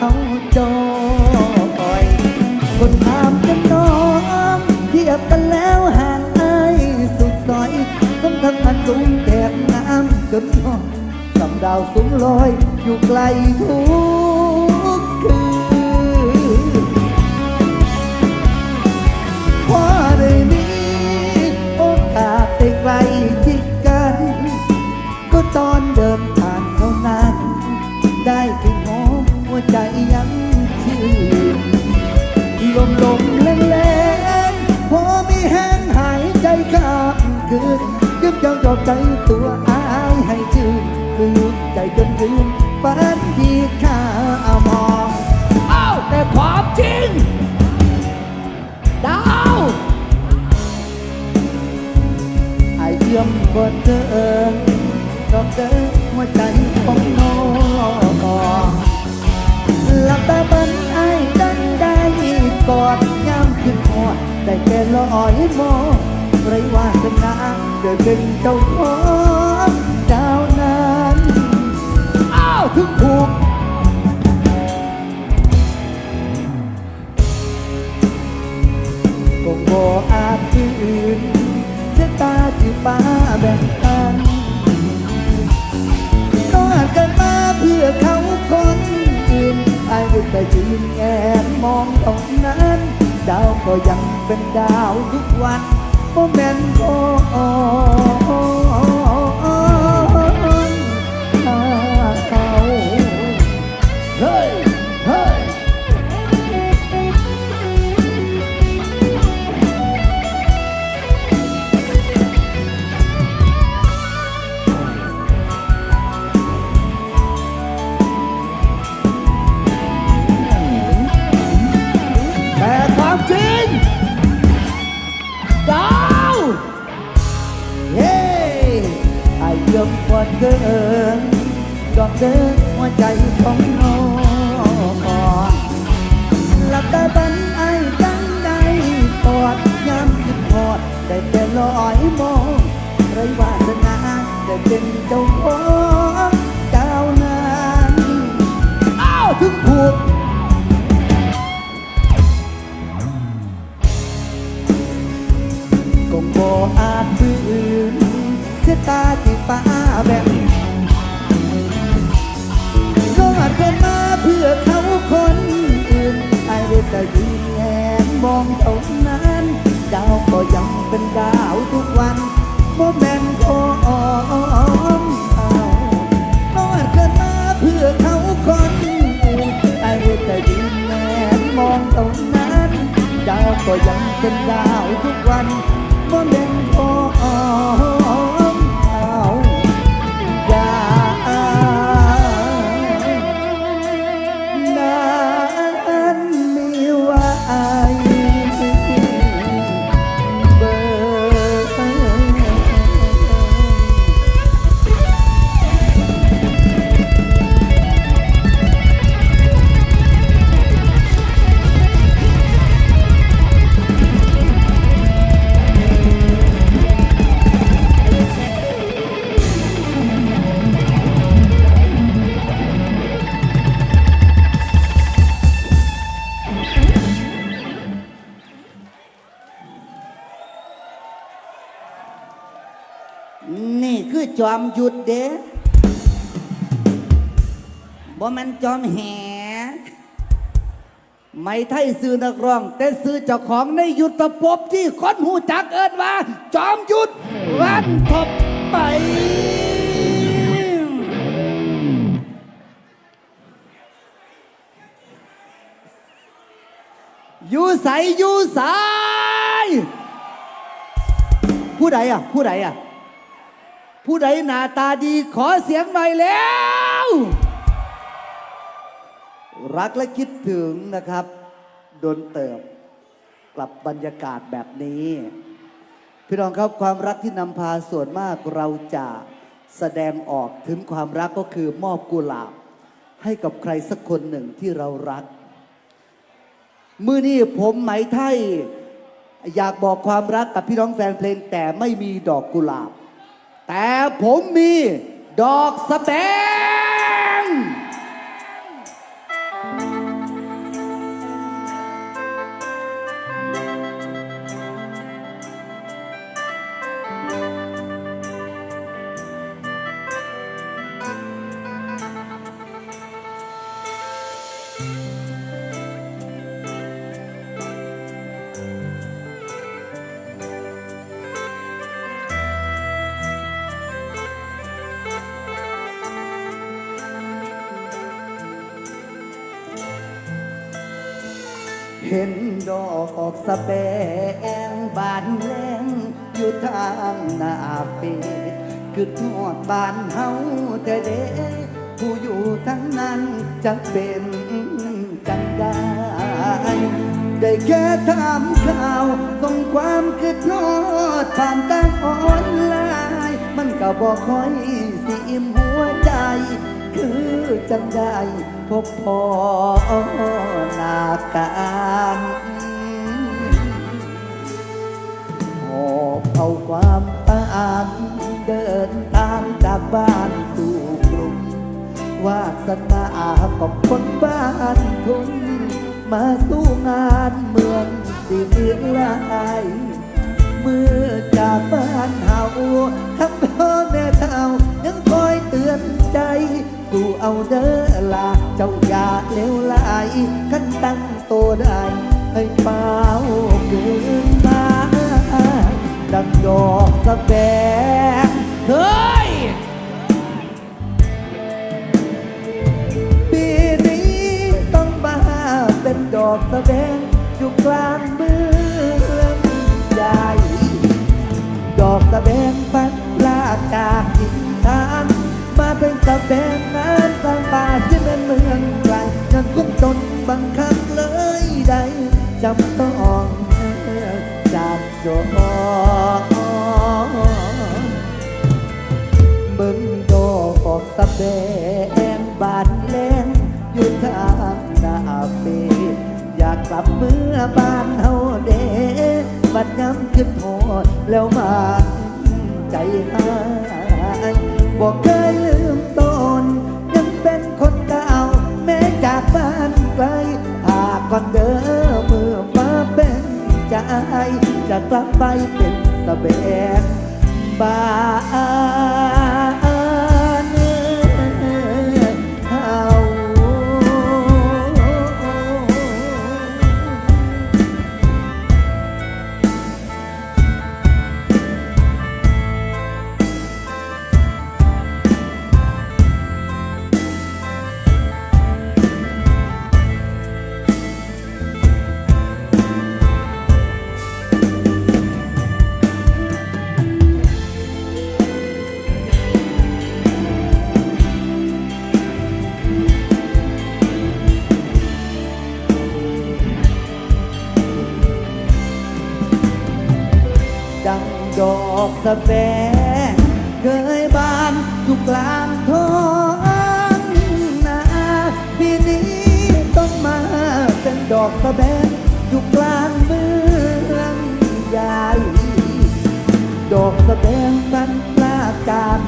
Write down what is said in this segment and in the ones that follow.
เอาเขาจอยคนถามกันน้องเทียบกันแล้วห่างไอ้สุดซอยต้องทำมันสูงแถบน้ำจนน้องสำดาวสูงลอยอยู่ไกลทุก อ ไอ้ยมกว่าเดินดอกเดินหัวใจของน้องหลับตาบันไอ้ตั้งใจกอดย้ำคิดทอดได้แต่ลอยมองไรวาสนาได้เป็นเจ้าของเจ้านั้นอ้าวถึงผูกคงบ่อาจฝืนชะตา ก็ยังเป็นดาวทุกวันบ่เมนต์ขอ นี่คือจอมหยุดเด้บ่แมันจอมแหไม่ไทยซื้อนักร้อง แต่ซื้อเจ้าของในยุทธภพที่คนหูจักเอินว่า จอมหยุดวันทบไปอยู่ใสอยู่ใสผู้ใดอะ ผู้ใดอะ ผู้ใดหน้าตาดีขอเสียงหน่อยแล้ว รักและคิดถึงนะครับ โดนเติบกลับบรรยากาศแบบนี้ พี่น้องครับความรักที่นำพาส่วนมากเราจะแสดงออกถึงความรักก็คือมอบกุหลาบ ให้กับใครสักคนหนึ่งที่เรารัก มือนี้ผมไหมไทย อยากบอกความรักกับพี่น้องแฟนเพลงแต่ไม่มีดอกกุหลาบ แต่ผมมีดอกสะแอกสะแบงบานแรงอยู่ทางหน้าเป็ดคือทอดบานเฮาแต่เด็ผู้อยู่ทั้งนั้นจะเป็นจังได้ ได้แค่ถามข่าวส่งความคิดทอดผ่านทางออนไลน์มันก็บอกคอยสิอิ่มหัวใจ คือจังได้พบพอหน้ากัน ของคนบ้านทุ่งมาสู้งานเมืองสิเลียงลายเมื่อจากบ้านเฮาทั้งพ่อแม่เท่ายังคอยเตือนใจสู้เอาเด้อลาเจ้าอย่าเลวไหลขันตั้งโตได้ให้เปล่าเกินมาดังดอกสะแบ อกสะเบงอยู่กลางเมืองใหญ่ดอกสะเบงพันลาจากอินทานมาเป็นสะเบงนั้นสร้างป่าที่เป็นเมืองไกลนั้นกุมตนบังคับเลยได้จำต้อง บเมื่อบ้านเฮาเดบัดย้ำคิดโหดแล้วมาใจหายบอกเคยลืมตนยังเป็นคนเก่าแม้จากบ้านไกลหากก่อนเด้อเมื่อมาเป็นใจจะกลับไปเป็นสะแบงบ้าน ดอกสะแบงเคยบานอยู่กลางท้องนาปีนี้ต้องมาเป็นดอกสะแบงอยู่กลางเมืองใหญ่ดอกสะแบงสันปลากาศ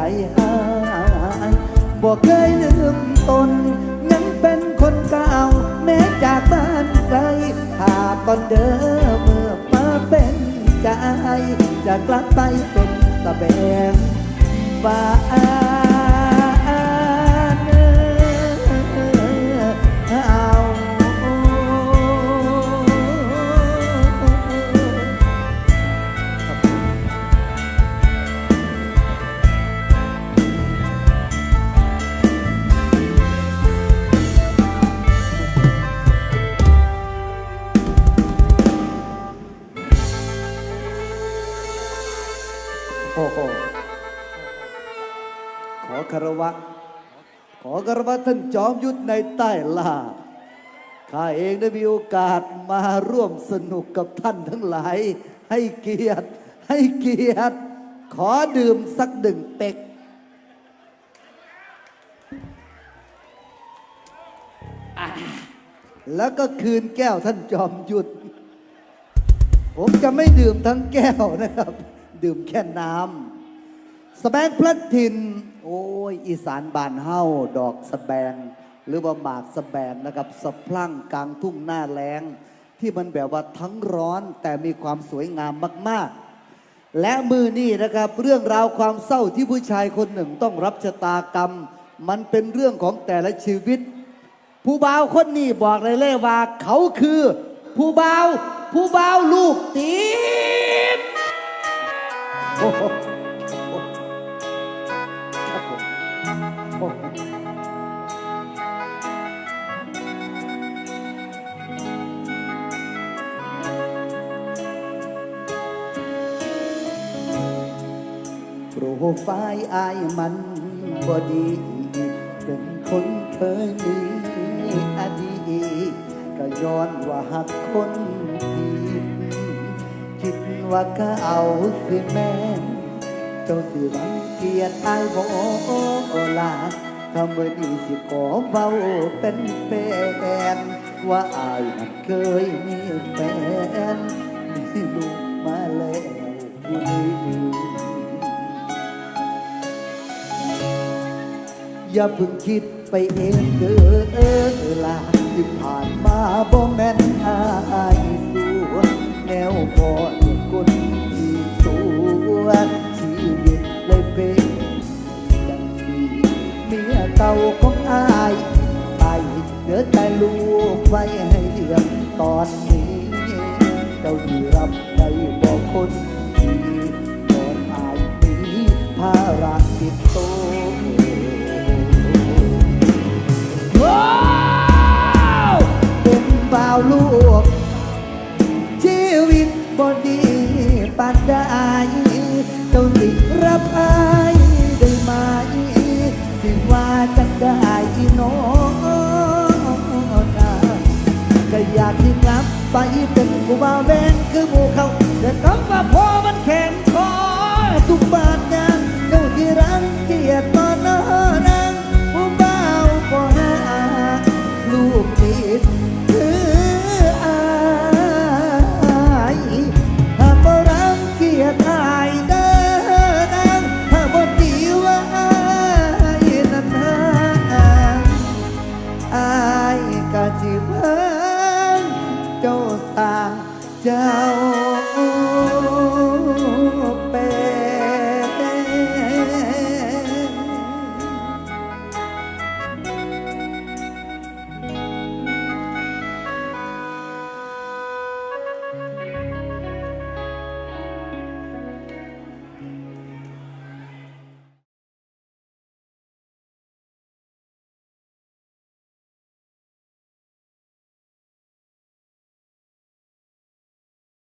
ใจหายบอกเคยลืมตน ยังเป็นคนเก่าแม้จากบ้านไกลหากก่อนเดิมเมื่อมาเป็นใจจะกลับไปเป็นตะแบงบ้า โอ้โหขอคารวะขอกระท่านจอมยุทธในใต้ล่าข้าเองได้มีโอกาสมาร่วมสนุกกับท่านทั้งหลาย ให้เกียรติให้เกียรติ ขอดื่มสักหนึ่งเป็กแล้วก็คืนแก้วท่านจอมยุทธผมจะไม่ดื่มทั้งแก้วนะครับ ดื่มแค่น้ำ สแบงพลัดถิ่นโอ้ย อีสานบานเฮาดอกสแบง หรือว่าหมากสแบงนะครับสะพลั่งกลางทุ่งหน้าแล้ง ที่มันแบบว่าทั้งร้อนแต่มีความสวยงามมากๆ และมือนี่นะครับเรื่องราวความเศร้าที่ผู้ชายคนหนึ่งต้องรับชะตากรรม มันเป็นเรื่องของแต่ละชีวิต ผู้บ่าวคนนี้บอกเลยเลยว่า เขาคือ ผู้บ่าวผู้บ่าวลูกติดโอ้โห โปรไฟล์อายมันบอดีเป็นคนเคยมีอดีตก็ย้อนว่าหักคนผิดคิดว่าก็เอาสิแม่เจ้าสิรังเกียจอายบ่ลาถ้าเมื่อนี้สิขอเฝ้าเป็นแฟนว่าอายนั้นเคยมีแฟนมีลูกมาแล้วผู้หนึ่ อย่าเพิ่งคิดไปเองเด้อลาที่ผ่านมาบ่แม่นอายสิ ดีปานได้เจ้าสิรับอายได้ไหมที่ว่าจะได้น้องนาก็อยากที่กลับไปเป็นกูบ่าวแบงคือหมู่เขาแต่ต้องว่าพอมันแข็ง